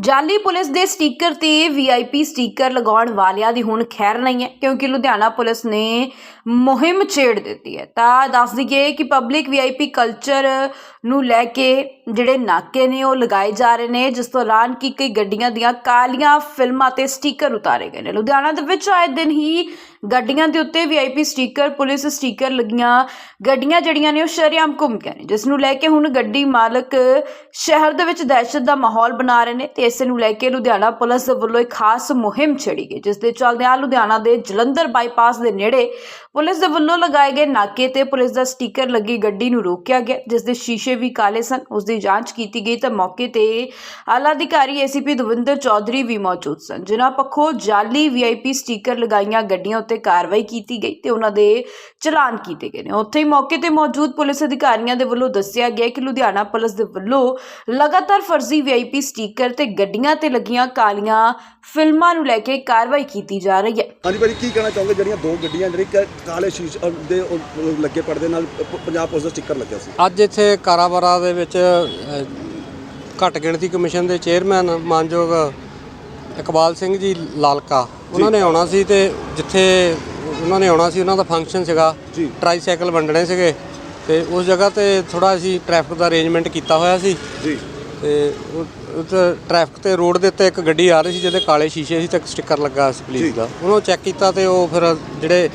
ਜਾਲੀ ਪੁਲਿਸ ਦੇ ਸਟicker ਤੇ ਵੀਆਈਪੀ ਸਟicker ਲਗਾਉਣ ਵਾਲਿਆਂ ਦੀ ਹੁਣ ਖੈਰ ਨਹੀਂ ਹੈ, ਕਿਉਂਕਿ ਲੁਧਿਆਣਾ ਪੁਲਿਸ ਨੇ ਮੁਹਿੰਮ ਛੇੜ ਦਿੱਤੀ ਹੈ। ਤਾਂ ਦੱਸ ਦਈਏ ਕਿ ਪਬਲਿਕ ਵੀਆਈਪੀ ਕਲਚਰ ਨੂੰ ਲੈ ਕੇ ਜਿਹੜੇ ਨਾਕੇ ਨੇ ਉਹ ਲਗਾਏ ਜਾ ਰਹੇ ਨੇ, ਜਿਸ ਦੌਰਾਨ ਕਿ ਕਈ ਗੱਡੀਆਂ ਦੀਆਂ ਕਾਲੀਆਂ ਫਿਲਮਾਂ ਤੇ ਸਟicker ਉਤਾਰੇ ਗਏ ਨੇ। ਲੁਧਿਆਣਾ ਦੇ ਵਿੱਚ ਆਏ ਦਿਨ ਹੀ ਗੱਡੀਆਂ ਦੇ ਉੱਤੇ ਵੀਆਈਪੀ ਸਟicker ਪੁਲਿਸ ਸਟicker ਲੱਗੀਆਂ। ਗੱਡੀਆਂ ਜਿਹੜੀਆਂ ਨੇ ਉਹ ਸ਼ਰੇਆਮ ਘੁੰਮ ਗਈਆਂ ਨੇ। ਜਿਸ ਨੂੰ ਲੈ ਕੇ ਹੁਣ ਗੱਡੀ ਮਾਲਕ ਸ਼ਹਿਰ ਦੇ ਵਿੱਚ ਦਹਿਸ਼ਤ ਦਾ ਮਾਹੌਲ ਬਣਾ ਰਹੇ ਨੇ ਤੇ ਇਸ ਨੂੰ ਲੈ ਕੇ ਲੁਧਿਆਣਾ ਪੁਲਿਸ ਦੇ ਵੱਲੋਂ ਇੱਕ ਖਾਸ ਮੁਹਿੰਮ ਛੇੜੀ ਗਈ, ਜਿਸ ਦੇ ਚੱਲਦਿਆਂ ਲੁਧਿਆਣਾ ਦੇ ਜਲੰਧਰ ਬਾਈਪਾਸ ਦੇ ਨੇੜੇ ਪੁਲਿਸ ਦੇ ਵੱਲੋਂ ਲਗਾਏ ਗਏ ਨਾਕੇ ਤੇ ਪੁਲਿਸ ਦਾ ਸਟicker ਲੱਗੀ ਗੱਡੀ ਨੂੰ ਰੋਕਿਆ ਗਿਆ, ਜਿਸ ਦੇ ਸ਼ੀਸ਼ੇ ਵੀ ਕਾਲੇ ਸਨ। ਉਸ ਦੀ ਜਾਂਚ ਕੀਤੀ ਗਈ ਤਾਂ ਮੌਕੇ ਤੇ ਆਲਾ ਅਧਿਕਾਰੀ ਏਸੀਪੀ ਦਵਿੰਦਰ ਚੌਧਰੀ ਵੀ ਮੌਜੂਦ ਸਨ, ਜਿਨ੍ਹਾਂ ਪੱਖੋਂ ਜਾਲੀ ਵੀਆਈਪੀ ਸਟicker ਲਗਾਈਆਂ ਗੱਡੀਆਂ ਉੱਤੇ ਕਾਰਵਾਈ ਕੀਤੀ ਗਈ ਤੇ ਉਹਨਾਂ ਦੇ ਚਲਾਨ ਕੀਤੇ ਗਏ ਨੇ। ਉੱਥੇ ਹੀ ਮੌਕੇ ਤੇ ਮੌਜੂਦ ਪੁਲਿਸ ਅਧਿਕਾਰੀਆਂ ਦੇ ਵੱਲੋਂ ਦੱਸਿਆ ਗਿਆ ਕਿ ਲੁਧਿਆਣਾ ਪੁਲਿਸ ਦੇ ਵੱਲੋਂ ਲਗਾਤਾਰ ਫਰਜ਼ੀ ਵੀਆਈਪੀ ਸਟicker ਤੇ ਗੱਡੀਆਂ ਤੇ ਲੱਗੀਆਂ ਕਾਲੀਆਂ ਫਿਲਮਾਂ ਨੂੰ ਲੈ ਕੇ ਕਾਰਵਾਈ ਕੀਤੀ ਜਾ ਰਹੀ ਹੈ। ਹਾਂਜੀ ਭਾਜੀ ਕੀ ਕਹਿਣਾ ਚਾਹੋਗੇ? ਜਿਹੜੀਆਂ ਦੋ ਗੱਡੀਆਂ ਜਿਹੜੀ ਕ- ਕਾਲੇ ਸ਼ੀਸ਼ੇ ਅਹ, ਦੇ ਉਹ ਲੱਗੇ ਪਰਦੇ ਨਾਲ ਪ- ਪੰਜਾਬ ਪੁਲਿਸ ਦਾ ਸਟicker ਲੱਗਿਆ ਸੀ। ਅੱਜ ਇੱਥੇ ਕਾਰਾਬਾਰਾ ਦੇ ਵਿੱਚ ਅ, ਘੱਟ ਗਿਣਤੀ ਕਮਿਸ਼ਨ ਦੇ ਚੇਅਰਮੈਨ ਮਾਨਯੋਗ ਇਕਬਾਲ ਸਿੰਘ ਜੀ ਲਾਲਕਾ ਉਹਨਾਂ ਨੇ ਆਉਣਾ ਸੀ ਤੇ ਜਿੱਥੇ ਉਹਨਾਂ ਨੇ ਆਉਣਾ ਸੀ ਉਹਨਾਂ ਦਾ ਫੰਕਸ਼ਨ ਸੀਗਾ ਜੀ। ਟਰਾਈਸਾਈਕਲ ਵੰਡਣੇ ਸੀਗੇ ਤੇ ਉਸ ਜਗ੍ਹਾ ਤੇ ਥੋੜਾ ਅਸੀਂ ਟ੍ਰੈਫਿਕ ਦਾ ਅਰੇਂਜਮੈਂਟ ਕੀਤਾ ਹੋਇਆ ਸੀ ਜੀ ਤੇ ਉਹ- ਟ੍ਰੈਫਿਕ ਤੇ ਰੋਡ ਦੇ ਉੱਤੇ ਇੱਕ ਗੱਡੀ ਆ ਰਹੀ ਸੀ ਜਿਹਦੇ ਕਾਲੇ ਸ਼ੀਸ਼ੇ ਸੀ ਤੇ ਇੱਕ ਸਟicker ਲੱਗਾ ਸੀ। ਪੁਲਿਸ ਦਾ ਉਹਨੂੰ ਚੈੱਕ ਕੀਤਾ ਤੇ ਉਹ ਫਿਰ ਜਿਹੜੇ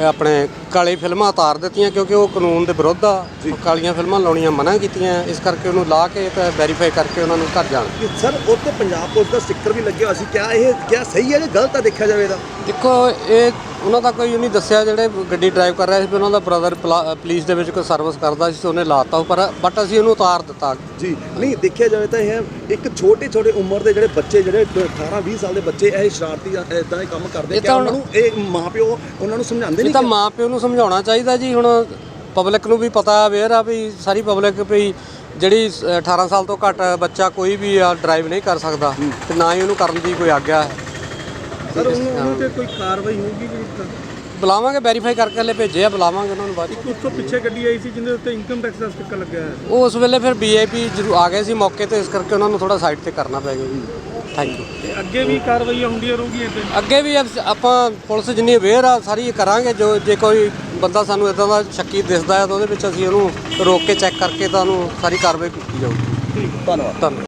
ਆਪਣੇ ਕਾਲੀ ਫਿਲਮਾਂ ਉਤਾਰ ਦਿੱਤੀਆਂ ਕਿਉਂਕਿ ਉਹ ਕਾਨੂੰਨ ਦੇ ਵਿਰੁੱਧ ਆ। ਕਾਲੀਆਂ ਫਿਲਮਾਂ ਲਾਉਣੀਆਂ ਮਨਾ ਕੀਤੀਆਂ ਇਸ ਕਰਕੇ ਉਹਨੂੰ ਲਾ ਕੇ ਤੇ ਵੈਰੀਫਾਈ ਕਰਕੇ ਉਹਨਾਂ ਨੂੰ ਘਰ ਜਾਣ। ਸਰ ਉੱਤੇ ਪੰਜਾਬ ਪੁਲਿਸ ਦਾ ਸਟicker ਵੀ ਲੱਗਿਆ ਹੋਇਆ ਸੀ। ਕਿਆ ਇਹ ਕਿਆ ਸਹੀ ਹੈ ਜਾਂ ਗਲਤ ਆ ਦੇਖਿਆ ਜਾਵੇ ਤਾਂ ਦੇਖੋ ਇਹ ਉਹਨਾਂ ਦਾ ਕੋਈ ਨਹੀਂ ਦੱਸਿਆ ਜਿਹੜੇ ਗੱਡੀ ਡਰਾਈਵ ਕਰ ਰਿਹਾ ਸੀ ਵੀ ਉਹਨਾਂ ਦਾ ਬ੍ਰਦਰ ਪੁਲਿਸ ਦੇ ਵਿੱਚ ਕੋਈ ਸਰਵਿਸ ਕਰਦਾ ਸੀ ਤੇ ਉਹਨੇ ਲਾਤਾ ਉਹ ਪਰ ਬਟ ਅਸੀਂ ਉਹਨੂੰ ਉਤਾਰ ਦਿੱਤਾ। ਜੀ ਨਹੀਂ ਦੇਖਿਆ ਜਾਵੇ ਤਾਂ ਇਹ ਇੱਕ ਛੋਟੇ ਛੋਟੇ ਉਮਰ ਦੇ ਜਿਹੜੇ ਬੱਚੇ ਜਿਹੜੇ 18 20 ਸਾਲ ਦੇ ਬੱਚੇ ਇਹ ਸ਼ਰਾਰਤੀ ਇਦਾਂ ਦੇ ਕੰਮ ਕਰਦੇ ਤਾਂ ਉਹਨਾਂ ਨੂੰ ਇਹ ਮਾਪਿਓ ਉਹਨਾਂ ਨੂੰ ਸਮਝਾਉਂਦੇ ਇਹ ਨਹੀਂ ਤਾਂ ਮਾਂ ਪਿਓ ਨੂੰ ਸਮਝਾਉਣਾ ਚਾਹੀਦਾ ਜੀ ਹੁਣ ਪਬਲਿਕ ਨੂੰ ਵੀ ਪਤਾ ਅਵੇਅਰ ਆ ਵੀ ਸਾਰੀ ਪਬਲਿਕ ਵੀ ਜਿਹੜੀ ਅ, 18 ਸਾਲ ਤੋਂ ਘੱਟ ਬੱਚਾ ਕੋਈ ਵੀ ਡਰਾਈਵ ਨਹੀਂ ਕਰ ਸਕਦਾ ਤੇ ਨਾ ਹੀ ਉਹਨੂੰ ਕਰਨ ਦੀ ਕੋਈ ਆਗਿਆ ਹੈ। ਸਰ ਉਹਨਾਂ ਤੇ ਕੋਈ ਕਾਰਵਾਈ ਹੋਊਗੀ ਕਿ ਬੁਲਾਵਾਂਗੇ ਵੈਰੀਫਾਈ ਕਰਕੇ ਹਲੇ ਭੇਜੇ ਆ ਬੁਲਾਵਾਂਗੇ ਉਹਨਾਂ ਨੂੰ ਬਾਅਦ 'ਚ। ਉਸ ਤੋਂ ਪਿੱਛੇ ਗੱਡੀ ਆਈ ਸੀ ਜਿਹਦੇ ਉੱਤੇ ਇਨਕਮ ਟੈਕਸ ਦਾ ਸਟicker ਲੱਗਿਆ ਹੈ ਉਹ ਉਸ ਵੇਲੇ ਫਿਰ ਬੀਏਪੀ ਜਰੂ ਆ ਗਏ ਸੀ ਮੌਕੇ ਤੇ ਇਸ ਕਰਕੇ ਉਹਨਾਂ ਨੂੰ ਥੋੜਾ ਸਾਈਡ ਤੇ ਕਰਨਾ ਪੈ ਗਿਆ ਜੀ। ਥੈਂਕ ਯੂ ਤੇ ਅੱਗੇ ਵੀ ਕਾਰਵਾਈਆਂ ਹੁੰਦੀਆਂ ਰਹੂਗੀਆਂ ਇੱਥੇ? ਅੱਗੇ ਵੀ ਅਸ- ਆਪਾਂ ਪੁਲਿਸ ਜਿੰਨੀ ਅਵੇਅਰ ਆ ਸਾਰੀ ਇਹ ਕਰਾਂਗੇ ਜੋ ਜੇ ਕੋਈ ਬੰਦਾ ਸਾਨੂੰ ਇਦਾਂ ਦਾ ਸ਼ੱਕੀ ਦਿਸਦਾ ਹੈ ਤਾਂ ਉਹਦੇ ਵਿੱਚ ਅਸੀਂ ਉਹਨੂੰ ਰੋਕ ਕੇ ਚੈੱਕ ਕਰਕੇ ਤਾਂ ਉਹਨੂੰ ਸਾਰੀ ਕਾਰਵਾਈ ਕੀਤੀ ਜਾਊਗੀ। ਧੰਨਵਾਦ ਧੰਨਵਾਦ।